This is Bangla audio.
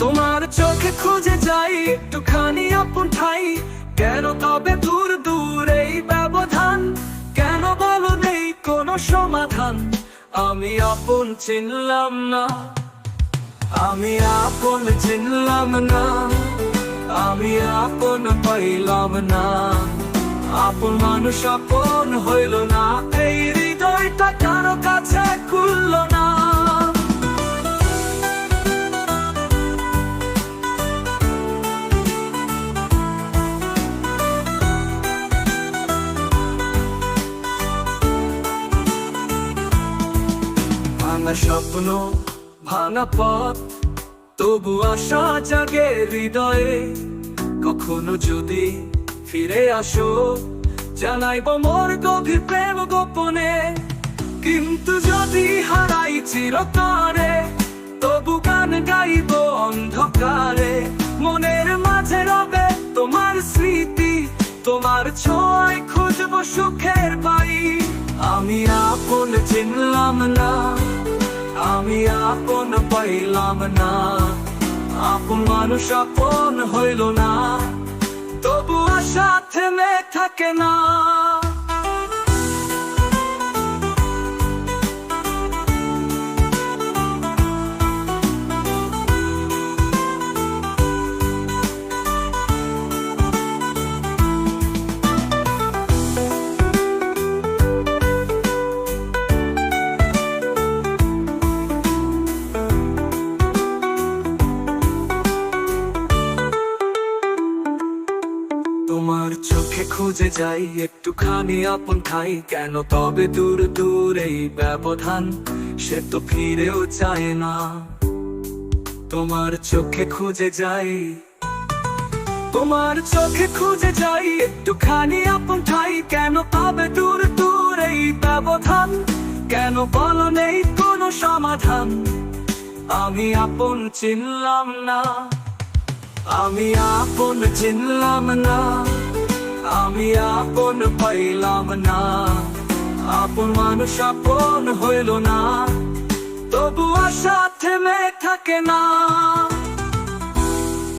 তোমার চোখে খুঁজে যাই, একটুখানি আপন ঠাই। কেন তবে দূর দূর এই ব্যবধান? কেন বলো নেই কোনো সমাধান? আমি আপন চিনলাম না। আমি আপন চিনলাম না। আমি আপন পাইলাম না। আপন মানুষ আপন হইল না। ভাঙা স্বপ্ন, ভাঙা পথ, তবু আশা জাগে হৃদয়ে। কখনো যদি ফিরে আসো, জানাইব মোর গভীর প্রেম গোপনে। কিন্তু যদি হারাই চিরতরে, তবু গান গাইব অন্ধকারে। মনের মাঝে রবে তোমার স্মৃতি, তোমার ছোঁয়ায় খুঁজব সুখের পাই। আমি আপন চিনলাম না আপন পাইলাম না। আপন মানুষ আপন হইল না। তবু আশা থেমে থাকে না। চোখে খুঁজে যাই, একটুখানি আপন খাই। কেন তবে দূর দূর এই ব্যবধান, সে তো ফিরেও চায় না। তোমার চোখে খুঁজে যাই, তোমার চোখে খুঁজে যাই, একটুখানি আপন ঠাই। কেন পাবে দূর দূর এই ব্যবধান, কেন বলো নেই কোনো সমাধান? আমি আপন চিনলাম না, আমি আপন চিনলাম না। আমি আপন পাইলাম না। আপন মানুষ আপন হইল না। তবু আশা থেমে থাকে না।